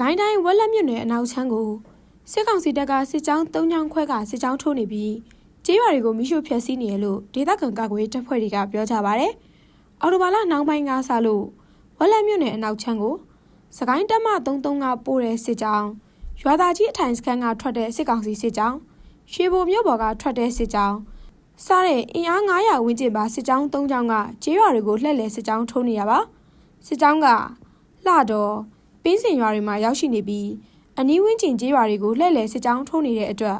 ကိုင်းတိုင်းဝက်လက်မြို့နယ်အနောက်ချမ်းကိုစစ်ကောင်စီတပ်ကစစ်ကြောင်း၃ချောင်းခွဲကစစ်ကြောင်းထိုးနေပြီးကျေးရွာတွေကိုမိရှုဖျက်ဆီးနေရလို့ဒေသခံကာကွယ်ရေးတပ်ဖွဲ့တွေကပြောကြပါဗျ။အော်တိုဘာလနောက်ပိုင်းကစလို့ဝက်လက်မြို့နယ်အနောက်ချမ်းကိုစကိုင်းတပ်မ33ကပို့တဲ့စစ်ကြောင်းရွာသားကြီးအထိုင်စခန်းကထွက်တဲ့စစ်ကောင်စီစစ်ကြောင်းရွှေဘိုမြို့ပေါ်ကထွက်တဲ့စစ်ကြောင်းစားတဲ့အင်အား900ဝန်းကျင်ပါစစ်ကြောင်း၃ကြောင်းကကျေးရွာတွေကိုလှည့်လည်စစ်ကြောင်းထိုးနေရပါစစ်ကြောင်းကလှတော် ပင်းစင်ရွာတွေမှာရောက်ရှိနေပြီးအနီးဝန်းကျင်ကျေးရွာတွေကိုလှည့်လည်စစ်ကြောင်းထိုးနေတဲ့အတွက်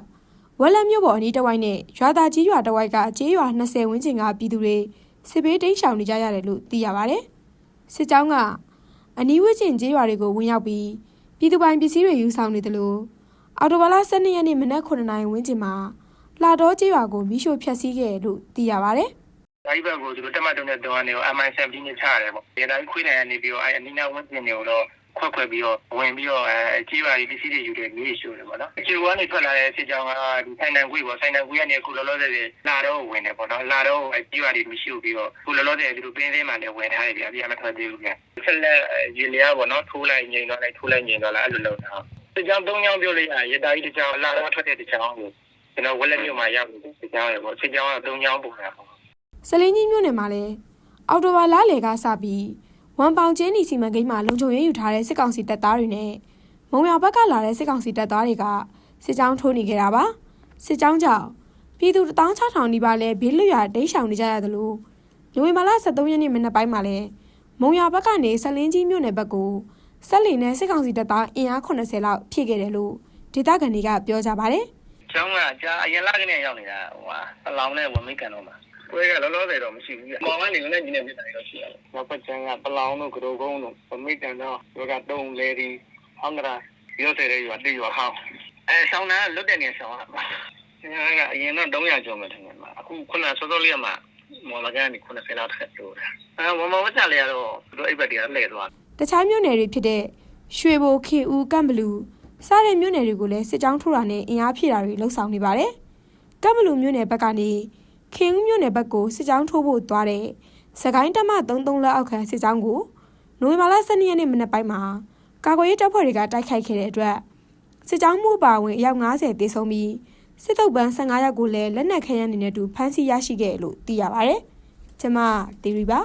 ဝက်လက်မြို့ပေါ်အနီးတစ်ဝိုက်နဲ့ရွာသားကြီးရွာတစ်ဝိုက်ကကျေးရွာ20ဝန်းကျင်ကပြည်သူတွေစစ်ဘေးတိမ်းရှောင်နေကြရတယ်လို့သိရပါတယ်။စစ်ကြောင်းကအနီးဝန်းကျင်ကျေးရွာတွေကိုဝင်ရောက်ပြီးပြည်သူပိုင်ပစ္စည်းတွေယူဆောင်နေတယ်လို့အော်တိုဘာလ12ရက်နေ့မနက်9:00နာရီဝန်းကျင်မှာလာတော့ကျေးရွာကိုမိရှို့ဖျက်ဆီးခဲ့တယ်လို့သိရပါတယ်။ဒါကြီးဘက်ကိုသူတို့တက်မှတ်တုံးတဲ့တုံးကနေကို MI17 နဲ့ချရတယ်ပေါ့။ဒီတိုင်းခွေးနိုင်ကနေပြီးတော့အဲအနီးနားဝန်းကျင်တွေကိုတော့ ခွက်ခွက်ပြီးတော့ဝင်ပြီးတော့အဲကြီးပါရေးပစ္စည်းတွေယူတယ်မြေရှို့တယ်ပေါ့နော်။အခြေကနေထွက်လာတဲ့စစ်ကြောင်းကဒီဆိုင်တန်ခွေးပေါ့ဆိုင်တန်ခွေးကနေအခုလောလောဆယ်လာတော့ဝင်တယ်ပေါ့နော်။လာတော့အဲကြီးပါတွေမရှိဘူးပြီးတော့အခုလောလောဆယ်သူတို့ပင်းသေးမှလည်းဝင်ထားတယ်ဗျာ။ပြမထွက်သေးဘူးဗျာ။ဆက်လက်ရေလျားပေါ့နော်ထိုးလိုက်ငိန်တော့လိုက်ထိုးလိုက်ငိန်တော့လိုက်အဲ့လိုလုပ်တာ။စစ်ကြောင်း၃ကြောင်းပြောလိုက်ရရတာကြီးတစ်ကြောင်းလာတော့ထွက်တဲ့တစ်ကြောင်းကိုကျွန်တော်ဝက်လက်မြို့မှာရောက်ပြီးစစ်ကြောင်းရပေါ့စစ်ကြောင်းက၃ကြောင်းပုံရပေါ့စလင်းကြီးမြို့နယ်မှာလည်းအော်တိုဘာလလယ်ကစပြီး ဝမ်ပေါင်ကျင်းနီစီမံကိန်းမှာလုံခြုံရေးယူထားတဲ့စစ်ကောင်စီတပ်သားတွေနဲ့မုံရွာဘက်ကလာတဲ့စစ်ကောင်စီတပ်သားတွေကစစ်ကြောင်းထိုးနေကြတာပါစစ်ကြောင်းကြောင့်ပြည်သူ16000နီးပါးလဲဘေးလွတ်ရာတိမ်းရှောင်နေကြရတယ်လို့နိုဝင်ဘာလ23ရက်နေ့မနက်ပိုင်းမှာလဲမုံရွာဘက်ကနေစလင်းကြီးမြို့နယ်ဘက်ကိုဆက်လီနဲ့စစ်ကောင်စီတပ်သားအင်အား80လောက်ဖြည့်ခဲ့တယ်လို့ဒေသခံတွေကပြောကြပါတယ်ကျောင်းကကြာအရင်လကနေရောက်နေတာဟိုဟာအလောင်းနဲ့ဝမိကန်တော့မှာ ပွဲကလောလောဆယ်တော့မရှိဘူး။မောင်ကနေလည်းညီနေပြတယ်တော့ရှိရတယ်။နောက်ပတ်ချမ်းကပလောင်တို့ကရုကုန်းတို့ဝမိကန်တော့ဒီကတုံးလေဒီဟောင်းကရာရောတဲ့ရွာတိရွာဟောင်းအဲဆောင်းနာလွတ်တဲ့နေဆောင်းပါ။ကျွန်တော်ကအရင်တော့300ကျော်မှထင်တယ်မှာအခုခုနစောစောလေးကမှမော်လကန်ကနေ90လောက်ထက်လို့တာ။အဲဝမဝတ်ချလေရတော့တို့အိပ်ဘက်တည်းလှည့်သွားတခြားမြို့နယ်တွေဖြစ်တဲ့ရွှေဘိုခေဦးကမ်ဘလူစတဲ့မြို့နယ်တွေကိုလည်းစစ်ကြောင်းထိုးတာနဲ့အင်အားဖြည့်တာတွေလှုပ်ဆောင်နေပါတယ်။ကမ်ဘလူမြို့နယ်ဘက်ကနေ ခင်ဦးမြို့နယ်ဘက်ကိုစစ်ကြောင်းထိုးဖို့သွားတဲ့စကိုင်းတမ33လက်အောက်ခံစစ်ကြောင်းကိုနိုဝင်ဘာလ12ရက်နေ့မနက်ပိုင်းမှာကာကွယ်ရေးတပ်ဖွဲ့တွေကတိုက်ခိုက်ခဲ့တဲ့အတွက်စစ်ကြောင်းမှုပါဝင်အယောက်90တေဆုံးပြီးစစ်တုပ်ပန်း15ယောက်ကိုလည်းလက်နက်ခဲယမ်းတွေနဲ့အတူဖမ်းဆီးရရှိခဲ့တယ်လို့သိရပါတယ်။ကျွန်မတီရီပါ